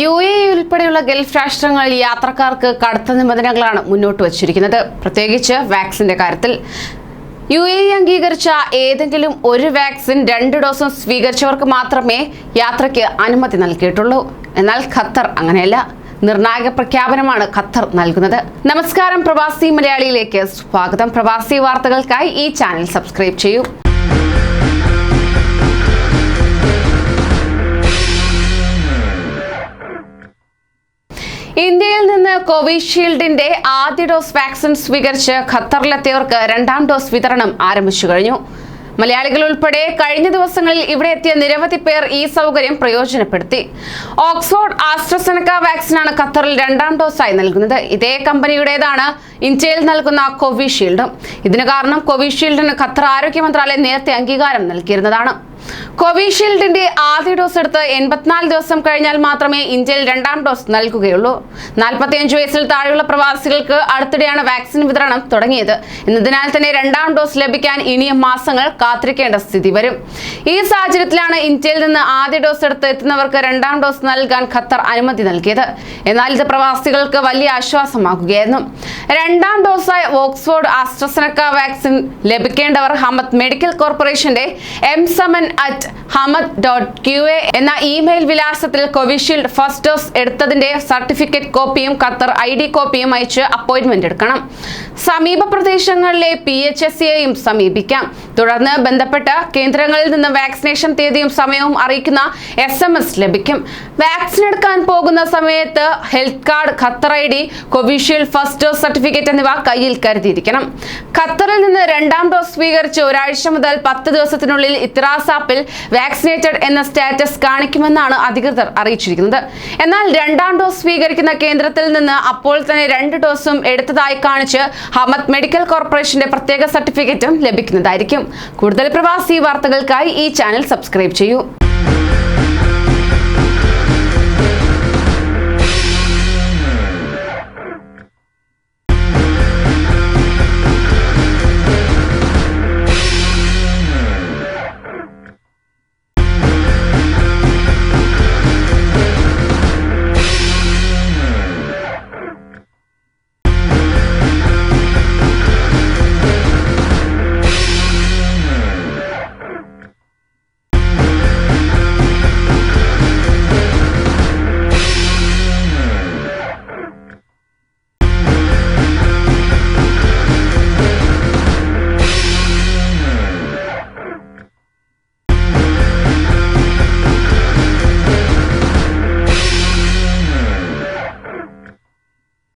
U A ഉൾപ്പെടെയുള്ള Gulf രാഷ്ട്രങ്ങളിൽ യാത്രക്കാർക്ക് കടുത്ത നിബന്ധനകളാണ് മുന്നോട്ട് വച്ചിരിക്കുന്നത്. പ്രത്യേകിച്ച് വാക്സിന്റെ കാര്യത്തിൽ. യു എ അംഗീകരിച്ച ഏതെങ്കിലും ഒരു വാക്സിൻ രണ്ട് ഡോസും സ്വീകരിച്ചവർക്ക് മാത്രമേ യാത്രയ്ക്ക് അനുമതി നൽകിയിട്ടുള്ളൂ. എന്നാൽ ഖത്തർ അങ്ങനെയല്ല. നിർണായക പ്രഖ്യാപനമാണ് ഖത്തർ നൽകുന്നത്. നമസ്കാരം പ്രവാസി മലയാളിയിലേക്ക്. സ്വാഗതം. പ്രവാസി വാർത്തകൾക്കായി ഈ ചാനൽ സബ്സ്ക്രൈബ് ചെയ്യൂ. ഇന്ത്യയിൽ നിന്ന് കോവിഷീൽഡിന്റെ ആദ്യ ഡോസ് വാക്സിൻ സ്വീകരിച്ച് ഖത്തറിലെത്തിയവർക്ക് രണ്ടാം ഡോസ് വിതരണം ആരംഭിച്ചു കഴിഞ്ഞു. മലയാളികൾ ഉൾപ്പെടെ കഴിഞ്ഞ ദിവസങ്ങളിൽ ഇവിടെ എത്തിയ നിരവധി പേർ ഈ സൗകര്യം പ്രയോജനപ്പെടുത്തി. ഓക്സ്ഫോർഡ് ആസ്ട്രസെനക്ക വാക്സിനാണ് ഖത്തറിൽ രണ്ടാം ഡോസായി നൽകുന്നത്. ഇതേ കമ്പനിയുടേതാണ് ഇന്ത്യയിൽ നൽകുന്ന കോവിഷീൽഡും. ഇതിന് കാരണം കോവിഷീൽഡിന് ഖത്തർ ആരോഗ്യ മന്ത്രാലയം നേരത്തെ അംഗീകാരം നൽകിയിരുന്നതാണ്. കോവിഷീൽഡിന്റെ ആദ്യ ഡോസ് എടുത്ത് എൺപത്തിനാല് ദിവസം കഴിഞ്ഞാൽ മാത്രമേ ഇന്ത്യയിൽ രണ്ടാം ഡോസ് നൽകുകയുള്ളൂ. നാൽപ്പത്തിയഞ്ച് വയസ്സിൽ താഴെയുള്ള പ്രവാസികൾക്ക് അടുത്തിടെയാണ് വാക്സിൻ വിതരണം തുടങ്ങിയത്. എന്നതിനാൽ തന്നെ രണ്ടാം ഡോസ് ലഭിക്കാൻ ഇനിയും മാസങ്ങൾ കാത്തിരിക്കേണ്ട സ്ഥിതി വരും. ഈ സാഹചര്യത്തിലാണ് ഇന്ത്യയിൽ നിന്ന് ആദ്യ ഡോസ് എടുത്ത് എത്തുന്നവർക്ക് രണ്ടാം ഡോസ് നൽകാൻ ഖത്തർ അനുമതി നൽകിയത്. എന്നാൽ ഇത് പ്രവാസികൾക്ക് വലിയ ആശ്വാസമാകുകയായിരുന്നു. രണ്ടാം ഡോസായ ഓക്സ്ഫോർഡ് ആസ്ട്രസനക്ക വാക്സിൻ ലഭിക്കേണ്ടവർ ഹമദ് മെഡിക്കൽ കോർപ്പറേഷന്റെ M saman at Hamad dot Q A എന്ന ഇമെയിൽ വിലാസത്തിൽ കോവിഷീൽഡ് ഫസ്റ്റ് ഡോസ് എടുത്തതിന്റെ സർട്ടിഫിക്കറ്റ് കോപ്പിയും ഖത്തർ ഐ ഡി കോപ്പിയും അയച്ച് അപ്പോയിന്റ്മെന്റ് എടുക്കണം. സമീപ പ്രദേശങ്ങളിലെ പി എച്ച് എസ് സിയെയും സമീപിക്കാം. തുടർന്ന് ബന്ധപ്പെട്ട കേന്ദ്രങ്ങളിൽ നിന്ന് വാക്സിനേഷൻ തീയതിയും സമയവും അറിയിക്കുന്ന എസ് എം എസ് ലഭിക്കും. വാക്സിൻ എടുക്കാൻ പോകുന്ന സമയത്ത് health card Qatar I D Covishield first dose certificate എന്നിവ കയ്യിൽ കരുതിയിരിക്കണം. ഖത്തറിൽ നിന്ന് രണ്ടാം ഡോസ് സ്വീകരിച്ച് ഒരാഴ്ച മുതൽ പത്ത് ദിവസത്തിനുള്ളിൽ ഇത്രാസാപ്പിൽ വാക്സിനേറ്റഡ് എന്ന സ്റ്റാറ്റസ് കാണിക്കുമെന്നാണ് അധികൃതർ അറിയിച്ചിരിക്കുന്നത്. എന്നാൽ രണ്ടാം ഡോസ് സ്വീകരിക്കുന്ന കേന്ദ്രത്തിൽ നിന്ന് അപ്പോൾ തന്നെ രണ്ട് ഡോസും എടുത്തതായി കാണിച്ച് ഹമദ് മെഡിക്കൽ കോർപ്പറേഷന്റെ പ്രത്യേക സർട്ടിഫിക്കറ്റും ലഭിക്കുന്നതായിരിക്കും. കൂടുതൽ പ്രവാസി വാർത്തകൾക്കായി ഈ ചാനൽ സബ്സ്ക്രൈബ് ചെയ്യൂ.